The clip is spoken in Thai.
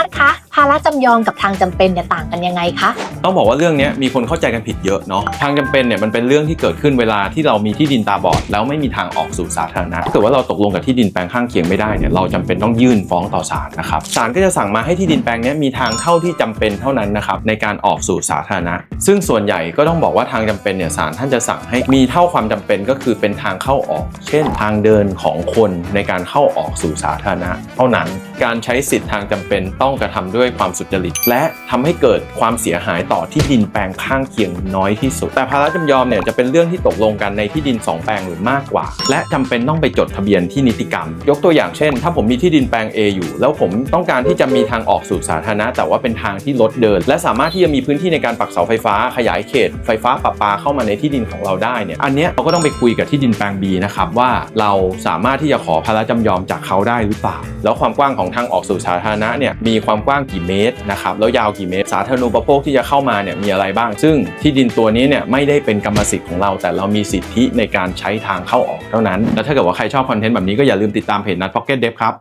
นัทคะภาระจำยอมกับทางจำเป็นเนี่ยต่างกันยังไงคะต้องบอกว่าเรื่องนี้มีคนเข้าใจกันผิดเยอะเนาะทางจำเป็นเนี่ยมันเป็นเรื่องที่เกิดขึ้นเวลาที่เรามีที่ดินตาบอด แล้วไม่มีทางออกสู่สาธารณะถ้าเกิดว่าเราตกลงกับที่ดินแปลงข้างเคียงไม่ได้เนี่ยเราจำเป็นต้องยื่นฟ้องต่อศาลนะครับศาลก็จะสั่งมาให้ที่ดินแปลงนี้มีทางเข้าที่จำเป็นเท่านั้นนะครับในการออกสู่สาธารณะ ซึ่งส่วนใหญ่ก็ต้องบอกว่าทางจำเป็นเนี่ยศาลท่านจะสั่งให้มีเท่าความจำเป็นก็คือเป็นทางเข้าออก เช่น ทางเดินของคนในการเข้าออกสู่สาธารณะ เท่านั้นการใช้สิทธิ์ทางจำเป็นต้องกระทำด้วยความสุจริต และทำให้เกิดความเสียหายต่อที่ดินแปลงข้างเคียงน้อยที่สุด แต่ภาระจำยอมเนี่ยจะเป็นเรื่องที่ตกลงกันในที่ดิน 2 แปลงหรือมากกว่า และจำเป็นต้องไปจดทะเบียนที่นิติกรรม ยกตัวอย่างเช่น ถ้าผมมีที่ดินแปลง A อยู่ แล้วผมต้องการที่จะมีทางออกสู่สาธารณะ แต่ว่าเป็นทางที่รถเดิน และสามารถที่จะมีพื้นที่ในการปักเสาไฟฟ้า ขยายเขต ไฟฟ้าประปาเข้ามาในที่ดินของเราได้เนี่ยอันเนี้ยเราก็ต้องไปคุยกับที่ดินแปลง B นะครับว่าเราสามารถที่จะขอภาระจำยอมจากเขาได้หรือเปล่า แล้วความกว้างของทางออกสู่สาธารณะเนี่ยมีความกว้างกี่เมตรนะครับแล้วยาวกี่เมตร สาธารณูปโภคที่จะเข้ามาเนี่ยมีอะไรบ้าง ซึ่งที่ดินตัวนี้เนี่ยไม่ได้เป็นกรรมสิทธิ์ของเรา แต่เรามีสิทธิในการใช้ทางเข้าออกเท่านั้น แล้วถ้าเกิดว่าใครชอบคอนเทนต์แบบนี้ก็อย่าลืมติดตามเพจนัดพ็อกเก็ตเดฟครับ